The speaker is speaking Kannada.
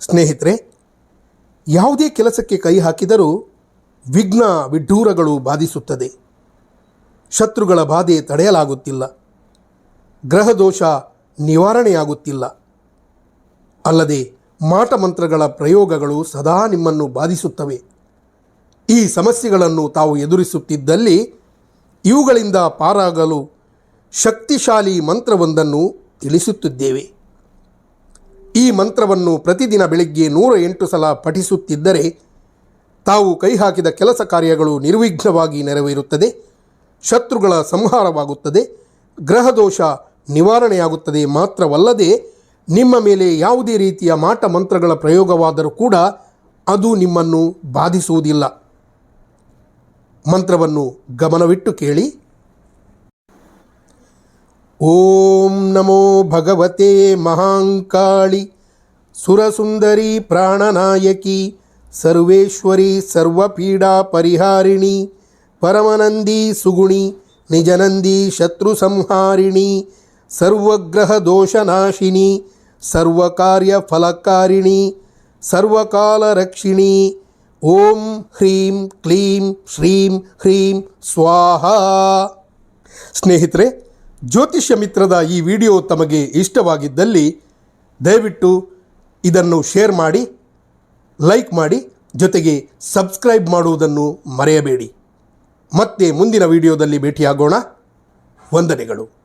ಸ್ನೇಹಿತರೆ, ಯಾವುದೇ ಕೆಲಸಕ್ಕೆ ಕೈ ಹಾಕಿದರೂ ವಿಘ್ನ ವಿಡ್ಡೂರಗಳು ಬಾಧಿಸುತ್ತದೆ. ಶತ್ರುಗಳ ಬಾಧೆ ತಡೆಯಲಾಗುತ್ತಿಲ್ಲ. ಗ್ರಹದೋಷ ನಿವಾರಣೆಯಾಗುತ್ತಿಲ್ಲ. ಅಲ್ಲದೆ ಮಾಟಮಂತ್ರಗಳ ಪ್ರಯೋಗಗಳು ಸದಾ ನಿಮ್ಮನ್ನು ಬಾಧಿಸುತ್ತವೆ. ಈ ಸಮಸ್ಯೆಗಳನ್ನು ತಾವು ಎದುರಿಸುತ್ತಿದ್ದಲ್ಲಿ ಇವುಗಳಿಂದ ಪಾರಾಗಲು ಶಕ್ತಿಶಾಲಿ ಮಂತ್ರವೊಂದನ್ನು ತಿಳಿಸುತ್ತಿದ್ದೇವೆ. ಮಂತ್ರವನ್ನು ಪ್ರತಿದಿನ ಬೆಳಿಗ್ಗೆ ನೂರ ಎಂಟು ಸಲ ಪಠಿಸುತ್ತಿದ್ದರೆ ತಾವು ಕೈ ಹಾಕಿದ ಕೆಲಸ ಕಾರ್ಯಗಳು ನಿರ್ವಿಘ್ನವಾಗಿ ನೆರವೇರುತ್ತದೆ, ಶತ್ರುಗಳ ಸಂಹಾರವಾಗುತ್ತದೆ, ಗ್ರಹದೋಷ ನಿವಾರಣೆಯಾಗುತ್ತದೆ ಮಾತ್ರವಲ್ಲದೆ ನಿಮ್ಮ ಮೇಲೆ ಯಾವುದೇ ರೀತಿಯ ಮಾಟ ಮಂತ್ರಗಳ ಪ್ರಯೋಗವಾದರೂ ಕೂಡ ಅದು ನಿಮ್ಮನ್ನು ಬಾಧಿಸುವುದಿಲ್ಲ. ಮಂತ್ರವನ್ನು ಗಮನವಿಟ್ಟು ಕೇಳಿ. ಓಂ ನಮೋ ಭಗವತೆ ಮಹಾಂಕಾಳಿ. ಸುರಸುಂದರಿ ಪ್ರಾಣನಾಯಕಿ, ಸರ್ವೇಶ್ವರಿ ಸರ್ವಪೀಡಾ ಪರಿಹಾರಿಣಿ, ಪರಮನಂದಿ ಸುಗುಣಿ, ನಿಜನಂದಿ ಶತ್ರು ಸಂಹಾರಿಣಿ, ಸರ್ವಗ್ರಹ ದೋಷನಾಶಿನಿ, ಸರ್ವಕಾರ್ಯ ಫಲಕಾರಿಣಿ, ಸರ್ವಕಾಲ ರಕ್ಷಿಣಿ, ಓಂ ಹ್ರೀಂ ಕ್ಲೀಂ ಶ್ರೀಂ ಹ್ರೀಂ ಸ್ವಾಹ. ಸ್ನೇಹಿತರೆ, ಜ್ಯೋತಿಷ್ಯ ಮಿತ್ರದ ಈ ವಿಡಿಯೋ ತಮಗೆ ಇಷ್ಟವಾಗಿದ್ದಲ್ಲಿ ದಯವಿಟ್ಟು ಇದನ್ನು ಶೇರ್ ಮಾಡಿ ಲೈಕ್ ಮಾಡಿ ಜೊತೆಗೆ ಸಬ್ಸ್ಕ್ರೈಬ್ ಮಾಡುವುದನ್ನು ಮರೆಯಬೇಡಿ. ಮತ್ತೆ ಮುಂದಿನ ವಿಡಿಯೋದಲ್ಲಿ ಭೇಟಿಯಾಗೋಣ. ವಂದನೆಗಳು.